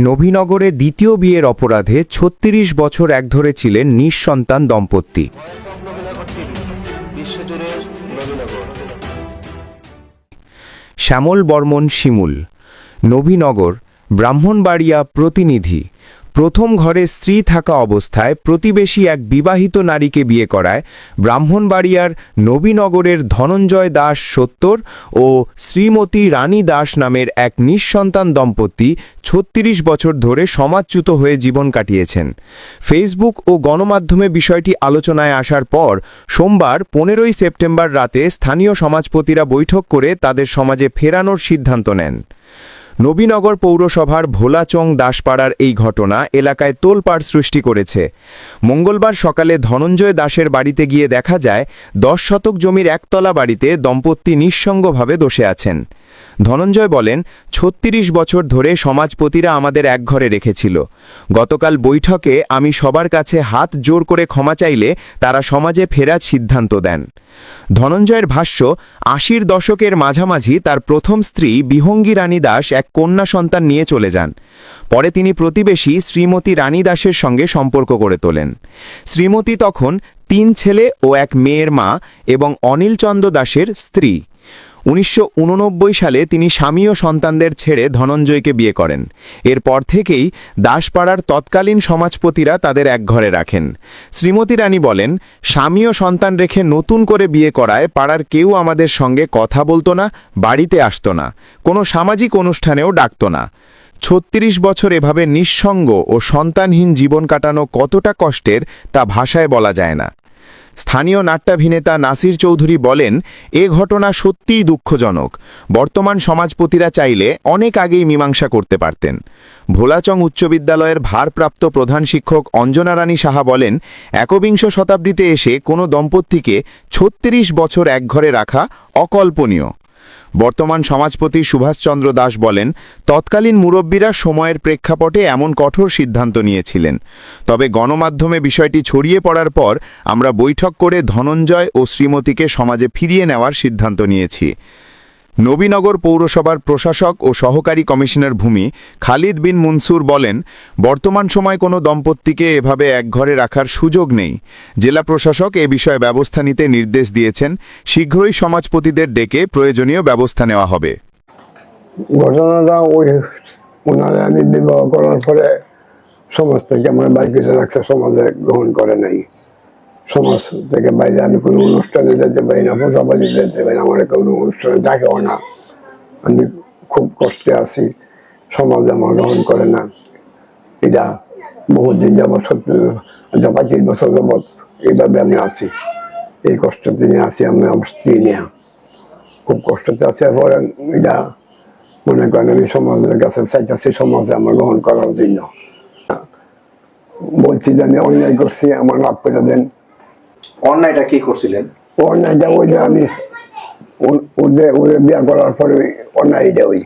নবীনগরে দ্বিতীয় বিয়ের অপরাধে ছত্রিশ বছর এক ধরে ছিলেন নিঃসন্তান দম্পতি। শ্যামল বর্মন শিমুল। নবীনগর, ব্রাহ্মণবাড়িয়া প্রতিনিধি। প্রথম ঘরে স্ত্রী থাকা অবস্থায় প্রতিবেশী এক বিবাহিত নারীকে বিয়ে করায় ব্রাহ্মণবাড়িয়ার নবীনগরের ধনঞ্জয় দাস সত্তর ও শ্রীমতী রানী দাস নামের এক নিঃসন্তান দম্পতি ছত্রিশ বছর ধরে সমাজচ্যুত হয়ে জীবন কাটিয়েছেন। ফেসবুক ও গণমাধ্যমে বিষয়টি আলোচনায় আসার পর সোমবার পনেরোই সেপ্টেম্বর রাতে স্থানীয় সমাজপতিরা বৈঠক করে তাদের সমাজে ফেরানোর সিদ্ধান্ত নেন। নবীনগর পৌরসভার ভোলাচং দাসপাড়ার এই ঘটনা এলাকায় তোলপাড় সৃষ্টি করেছে। মঙ্গলবার সকালে ধনঞ্জয় দাসের বাড়িতে গিয়ে দেখা যায়, দশ শতক জমির একতলা বাড়িতে দম্পতি নিঃসঙ্গভাবে দোষে আছেন। ধনঞ্জয় বলেন, ছত্রিশ বছর ধরে সমাজপতিরা আমাদের একঘরে রেখেছিল। গতকাল বৈঠকে আমি সবার কাছে হাত জোর করে ক্ষমা চাইলে তারা সমাজে ফেরার সিদ্ধান্ত দেন। ধনঞ্জয়ের ভাষ্য, আশির দশকের মাঝামাঝি তার প্রথম স্ত্রী বিহঙ্গী রানী দাস এক কন্যা সন্তান নিয়ে চলে যান। পরে তিনি প্রতিবেশী শ্রীমতী রানী দাসের সঙ্গে সম্পর্ক করে তোলেন। শ্রীমতী তখন তিন ছেলে ও এক মেয়ের মা এবং অনিলচন্দ্র দাসের স্ত্রী। উনিশশো উননব্বই সালে তিনি স্বামী ও সন্তানদের ছেড়ে ধনঞ্জয়কে বিয়ে করেন। এরপর থেকেই দাসপাড়ার তৎকালীন সমাজপতিরা তাদের এক ঘরে রাখেন। শ্রীমতী রানী বলেন, স্বামী ও সন্তান রেখে নতুন করে বিয়ে করায় পাড়ার কেউ আমাদের সঙ্গে কথা বলতো না, বাড়িতে আসতো না, কোনো সামাজিক অনুষ্ঠানেও ডাকত না। ছত্রিশ বছর এভাবে নিঃসঙ্গ ও সন্তানহীন জীবন কাটানো কতটা কষ্টের তা ভাষায় বলা যায় না। স্থানীয় নাট্যাভিনেতা নাসির চৌধুরী বলেন, এ ঘটনা সত্যিই দুঃখজনক। বর্তমান সমাজপতিরা চাইলে অনেক আগেই মীমাংসা করতে পারতেন। ভোলাচং উচ্চ বিদ্যালয়ের ভারপ্রাপ্ত প্রধান শিক্ষক অঞ্জনা রানী সাহা বলেন, একবিংশ শতাব্দীতে এসে কোনো দম্পতিকে ছত্রিশ বছর একঘরে রাখা অকল্পনীয়। বর্তমান সমাজপতি সুভাষচন্দ্র দাস বলেন, তৎকালীন মুরব্বীরা সময়ের প্রেক্ষাপটে এমন কঠোর সিদ্ধান্ত নিয়েছিলেন। তবে গণমাধ্যমে বিষয়টি ছড়িয়ে পড়ার পর আমরা বৈঠক করে ধনঞ্জয় ও শ্রীমতীকে সমাজে ফিরিয়ে নেওয়ার সিদ্ধান্ত নিয়েছি। নবীনগর পৌরসভার প্রশাসক ও সহকারী কমিশনার ভূমি খালিদ বিন মুনসুর বলেন, বর্তমান সময় কোনো দম্পতিকে এভাবে একঘরে রাখার সুযোগ নেই। জেলা প্রশাসক এ বিষয়ে ব্যবস্থা নিতে নির্দেশ দিয়েছেন। শীঘ্রই সমাজপতিদের ডেকে প্রয়োজনীয় ব্যবস্থা নেওয়া হবে। ঘটনাটা ওই করার সমাজ থেকে সমাজে গ্রহণ করে নাই। সমাজ থেকে বাইরে, আমি কোনো অনুষ্ঠানে যেতে পারি না পূজাবাড়ি যেতে পারি আমার কোনো অনুষ্ঠানে ডাকেও না। আমি খুব কষ্টে আছি, সমাজ আমার গ্রহণ করে না। এটা বহুদিন যাবৎ, সত্তর যা পঁচিশ বছর যাবৎ এইভাবে আমি আছি। এই কষ্ট তিনি আছি আমি আমার স্ত্রী নিয়ে। খুব কষ্টতে আছে পরে এটা মনে করেন আমি সমাজের কাছে চাইতেছি, সমাজে আমার গ্রহণ করার জন্য। বলছি যে আমি অন্যায় করছি, আমার লাভ করে দেন। অন্যায়টা কি করছিলেন? অন্যায়টা ওই যে আমি ওদের ওদের বিয়া করার পরে অন্যায়টা ওই।